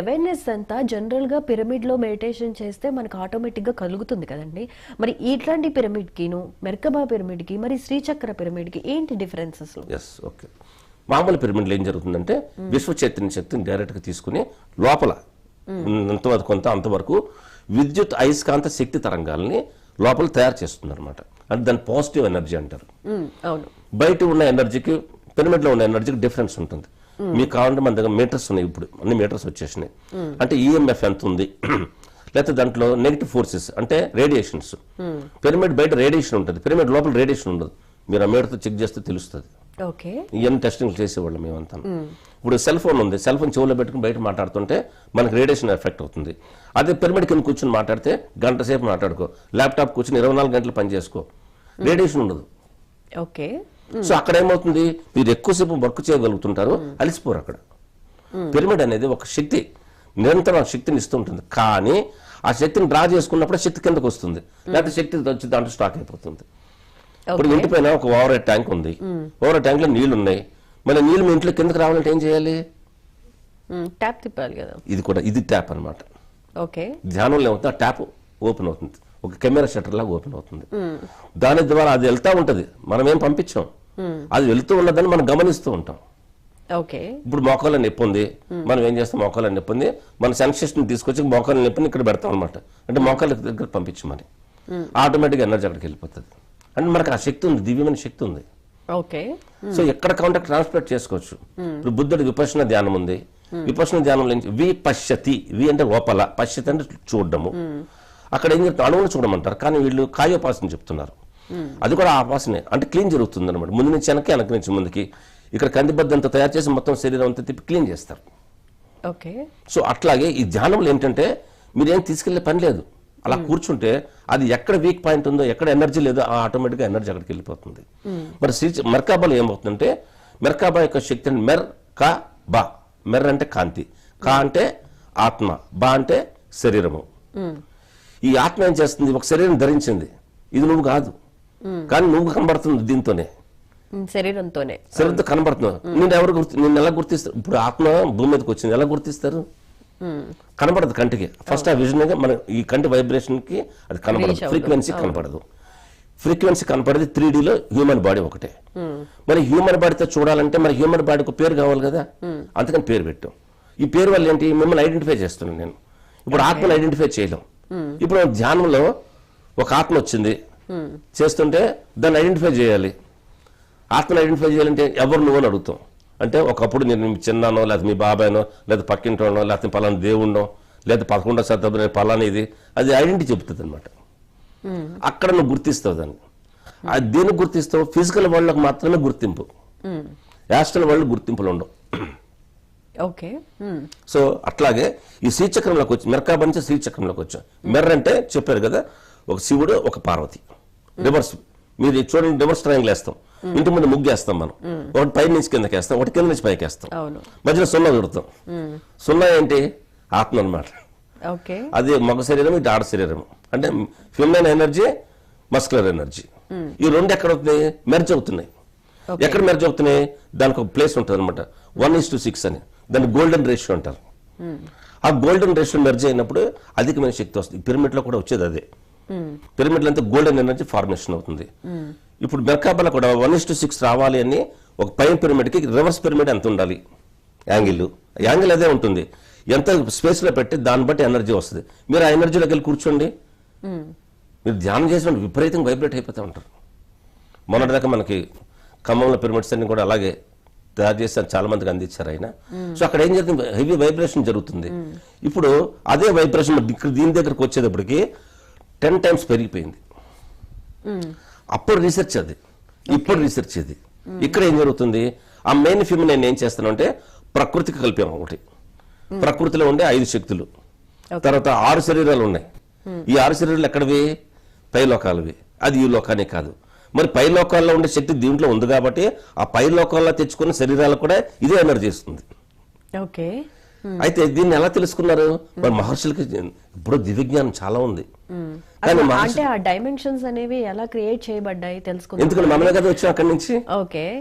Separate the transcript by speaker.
Speaker 1: Awareness అంతా జనరల్గా పిరమిడ్లో meditation చేస్తే మనకు ఆటోమేటిక్గా కలుగుతుంది కదండి. మరి ఇట్లాంటి పిరమిడ్ కిను మెర్కబా పిరమిడ్కి మరి శ్రీచక్ర పిరమిడ్కి ఏంటి డిఫరెన్సెస్
Speaker 2: ఎస్ ఓకే మామూలు పిరమిడ్లో ఏం జరుగుతుందంటే విశ్వ చైతన్య శక్తిని డైరెక్ట్గా తీసుకుని లోపల కొంత అంతవరకు విద్యుత్ అయస్కాంత శక్తి తరంగాల్ని లోపల తయారు చేస్తుంది అనమాట అంటే దాన్ని పాజిటివ్ ఎనర్జీ అంటారు. బయట ఉన్న ఎనర్జీకి పిరమిడ్లో ఉన్న ఎనర్జీకి డిఫరెన్స్ ఉంటుంది. మీకు కావాలంటే మన దగ్గర మీటర్స్ ఉన్నాయి ఇప్పుడు. అన్ని మీటర్స్ వచ్చేసినాయి. అంటే ఈఎంఎఫ్ ఎంత ఉంది లేకపోతే దాంట్లో నెగిటివ్ ఫోర్సెస్ అంటే రేడియేషన్స్ పిరమిడ్ బయట రేడియేషన్ ఉంటుంది. పిరమిడ్ లోపల రేడియేషన్ ఉండదు. మీరు ఆ మీటర్తో చెక్ చేస్తే తెలుస్తుంది. ఇవన్నీ టెస్టింగ్ చేసేవాళ్ళం మేమంతా. ఇప్పుడు సెల్ ఫోన్ ఉంది. సెల్ ఫోన్ చెవులో పెట్టుకుని బయట మాట్లాడుతుంటే మనకి రేడియేషన్ ఎఫెక్ట్ అవుతుంది. అదే పిరమిడ్ కింద కూర్చొని మాట్లాడితే గంట సేపు మాట్లాడుకో. ల్యాప్టాప్ కూర్చొని ఇరవై నాలుగు గంటలు పని చేసుకో. రేడియేషన్ ఉండదు.
Speaker 1: ఓకే.
Speaker 2: సో అక్కడ ఏమవుతుంది మీరు ఎక్కువసేపు వర్క్ చేయగలుగుతుంటారు అలిసిపోరు అక్కడ. పిరమిడ్ అనేది ఒక శక్తి నిరంతరం ఆ శక్తిని ఇస్తుంటుంది. కానీ ఆ శక్తిని డ్రా చేసుకున్నప్పుడు శక్తి కిందకు వస్తుంది. లేకపోతే శక్తి వచ్చి దాంట్లో స్టాక్ అయిపోతుంది. ఇప్పుడు ఇంటి పైన ఒక ఓవర్ ట్యాంక్ ఉంది. ఓవర్ ట్యాంక్లో నీళ్ళు ఉన్నాయి మళ్ళీ నీళ్ళు మీ ఇంట్లో కిందకి రావాలంటే ఏం చేయాలి?
Speaker 1: ట్యాప్ తిప్పాలి కదా.
Speaker 2: ఇది కూడా ఇది ట్యాప్ అన్నమాట.
Speaker 1: ఓకే.
Speaker 2: ధ్యానంలో ఏమవుతుంది ఆ ట్యాప్ ఓపెన్ అవుతుంది. ఒక కెమెరా షట్టర్ లాగా ఓపెన్ అవుతుంది. దాని ద్వారా అది వెళ్తా ఉంటది. మనం ఏం పంపించాం. అది వెళ్తూ ఉన్నదని మనం గమనిస్తూ ఉంటాం. ఇప్పుడు మోకాళ్ళ నొప్పి ఉంది. మనం ఏం చేస్తాం? మోకాళ్ళ నొప్పి ఉంది. మన సెన్సేషన్ తీసుకొచ్చి మోకాళ్ళ నొప్పిని ఇక్కడ పెడతాం అనమాట అంటే మోకాళ్ళ దగ్గర పంపించమని ఆటోమేటిక్గా ఎనర్జీ అక్కడికి వెళ్ళిపోతుంది. అంటే మనకు ఆ శక్తి ఉంది. దివ్యమైన శక్తి ఉంది.
Speaker 1: ఓకే.
Speaker 2: సో ఎక్కడ కావాలంటే ట్రాన్స్పోర్ట్ చేసుకోవచ్చు. ఇప్పుడు బుద్ధుడి విపక్షణ ధ్యానం ఉంది. విపక్షణ ధ్యానంలో ఏం- వి పశ్యతి. వి అంటే లోపల పశ్యతి అంటే చూడడము. అక్కడ ఏం చెప్తారు? అణువులు చూడమంటారు. కానీ వీళ్ళు కాయోపాసన చెప్తున్నారు. అది కూడా ఆపాసనే. అంటే క్లీన్ జరుగుతుంది అనమాట ముందు నుంచి వెనక్కి వెనక నుంచి ముందుకి. ఇక్కడ కందిబద్దంతా తయారు చేసి మొత్తం శరీరం అంతా తిప్పి క్లీన్ చేస్తారు.
Speaker 1: ఓకే.
Speaker 2: సో అట్లాగే ఈ ధ్యానంలో ఏంటంటే మీరేం తీసుకెళ్ళే పని లేదు. అలా కూర్చుంటే అది ఎక్కడ వీక్ పాయింట్ ఉందో ఎక్కడ ఎనర్జీ లేదో ఆ ఆటోమేటిక్గా ఎనర్జీ అక్కడికి వెళ్ళిపోతుంది. మరి శ్రీ మెర్కాబాలో ఏమవుతుందంటే మెర్కాబా యొక్క శక్తి అంటే మెర్ కా బా. మెర్ అంటే కాంతి. కా అంటే ఆత్మ. బా అంటే శరీరము. ఈ ఆత్మ ఏం చేస్తుంది? ఒక శరీరం ధరించింది. ఇది నువ్వు కాదు. కానీ నువ్వు కనబడుతుంది దీంతోనే.
Speaker 1: శరీరంతోనే.
Speaker 2: శరీరంతో కనబడుతున్నావు. నేను ఎవరు గుర్తు నిన్ను ఎలా గుర్తిస్తారు? ఇప్పుడు ఆత్మ భూమి మీదకి వచ్చింది. ఎలా గుర్తిస్తారు? కనపడదు కంటికి. ఫస్ట్ ఆ విజన్ మన ఈ కంటి వైబ్రేషన్కి అది కనపడదు ఫ్రీక్వెన్సీ కనపడదు ఫ్రీక్వెన్సీ కనపడేది త్రీ లో హ్యూమన్ బాడీ ఒకటే. మరి హ్యూమన్ బాడీతో చూడాలంటే మరి హ్యూమన్ బాడీకి పేరు కావాలి కదా? అందుకని పేరు పెట్టాం. ఈ పేరు వల్ల ఏంటి? మిమ్మల్ని ఐడెంటిఫై చేస్తున్నాను నేను. ఇప్పుడు ఆత్మను ఐడెంటిఫై చేయలేం. ఇప్పుడు ధ్యానంలో ఒక ఆత్మ వచ్చింది. చేస్తుంటే దాన్ని ఐడెంటిఫై చేయాలి. ఆత్మను ఐడెంటిఫై చేయాలంటే ఎవరు నువ్వు అని అడుగుతాం. అంటే ఒకప్పుడు నేను మీ చిన్నానో లేదా మీ బాబాయ్నో లేదా పక్కింటోనో లేకపోతే పలానా దేవుణ్ణో లేదా పదకొండో శతాబ్దం పలానా ఇది అది ఐడెంటిటీ చెబుతుంది అనమాట అక్కడ నువ్వు గుర్తిస్తావు దాన్ని. అది దేనికి గుర్తిస్తావు? ఫిజికల్ వరల్డ్కి మాత్రమే గుర్తింపు. యాస్ట్రల్ వరల్డ్ గుర్తింపులు ఉండవు.
Speaker 1: ఓకే. మ్మ్.
Speaker 2: సో అట్లాగే ఈ శ్రీచక్రంలోకి వచ్చి మెరకాబ నుంచి శ్రీచక్రంలోకి వచ్చాం. మెర్ర అంటే చెప్పారు కదా ఒక శివుడు ఒక పార్వతి. రివర్స్. మీరు చూడండి రివర్స్ ట్రయాంగిల్ వేస్తాం. ఇంటి ముందు ముగ్గు వేస్తాం మనం. ఒకటి పై నుంచి కిందకి వేస్తాం ఒకటి కింద నుంచి పైకి వేస్తాం.
Speaker 1: అవును.
Speaker 2: మధ్యలో సున్నా పెడతాం సున్నా ఏంటి? ఆత్మ అన్నమాట.
Speaker 1: ఓకే.
Speaker 2: అది మగ శరీరం ఇది ఆడ శరీరం అంటే ఫిమినైన్ ఎనర్జీ మస్కులర్ ఎనర్జీ ఈ రెండు ఎక్కడ అవుతున్నాయి? మెర్జ్ అవుతున్నాయి. ఎక్కడ మెర్జ్ అవుతున్నాయి? దానికి ఒక ప్లేస్ ఉంటుంది అనమాట వన్ ఇస్ టు సిక్స్ అని. దాన్ని గోల్డెన్ రేషియో అంటారు. ఆ గోల్డెన్ రేషియో మెర్జ్ అయినప్పుడు అధికమైన శక్తి వస్తుంది. పిరమిడ్లో కూడా వచ్చేది అదే. పిరమిడ్ అంతా గోల్డెన్ ఎనర్జీ ఫార్మేషన్ అవుతుంది. ఇప్పుడు మెర్కాబాలో కూడా వన్ ఇస్ టు సిక్స్ రావాలి అని ఒక పైన పిరమిడ్కి రివర్స్ పిరమిడ్ ఎంత ఉండాలి? యాంగిల్. యాంగిల్ అదే ఉంటుంది. ఎంత స్పేస్లో పెట్టి దాన్ని బట్టి ఎనర్జీ వస్తుంది. మీరు ఆ ఎనర్జీలోకి వెళ్ళి కూర్చోండి. మీరు ధ్యానం చేసిన విపరీతంగా వైబ్రేట్ అయిపోతూ ఉంటారు. మొన్నటిదాకా మనకి ఖమ్మంలో పిరమిడ్స్ అన్ని కూడా అలాగే తయారు చేసి చాలా మందికి అందించారు ఆయన. సో అక్కడ ఏం జరుగుతుంది హెవీ వైబ్రేషన్ జరుగుతుంది. ఇప్పుడు అదే వైబ్రేషన్ దీని దగ్గరకు వచ్చేటప్పటికి టెన్ టైమ్స్ పెరిగిపోయింది. అప్పుడు రీసెర్చ్ అది. ఇప్పుడు రీసెర్చ్ ఇది. ఇక్కడ ఏం జరుగుతుంది? ఆ మెయిన్ ఫిల్మ్ నేను ఏం చేస్తాను అంటే ప్రకృతికి కలిపాం ఒకటి. ప్రకృతిలో ఉండే ఐదు శక్తులు. తర్వాత ఆరు శరీరాలు ఉన్నాయి. ఈ ఆరు శరీరాలు ఎక్కడవి? పై లోకాలవి. అది ఈ లోకానే కాదు. మరి పై లోకాల్లో ఉండే శక్తి దీంట్లో ఉంది కాబట్టి ఆ పై లోకాల్లో తెచ్చుకున్న శరీరాలు కూడా ఇదే ఎనర్జీ ఇస్తుంది.
Speaker 1: ఓకే.
Speaker 2: అయితే దీన్ని ఎలా తెలుసుకున్నారు? మరి మహర్షులకి ఇప్పుడు దివ్యజ్ఞానం చాలా ఉంది. కానీ
Speaker 1: డైమెన్షన్స్ అనేవి ఎలా క్రియేట్ చేయబడ్డాయి తెలుసుకుందాం.
Speaker 2: ఎందుకంటే మనమే కదా వచ్చాం అక్కడి నుంచి?
Speaker 1: ఓకే.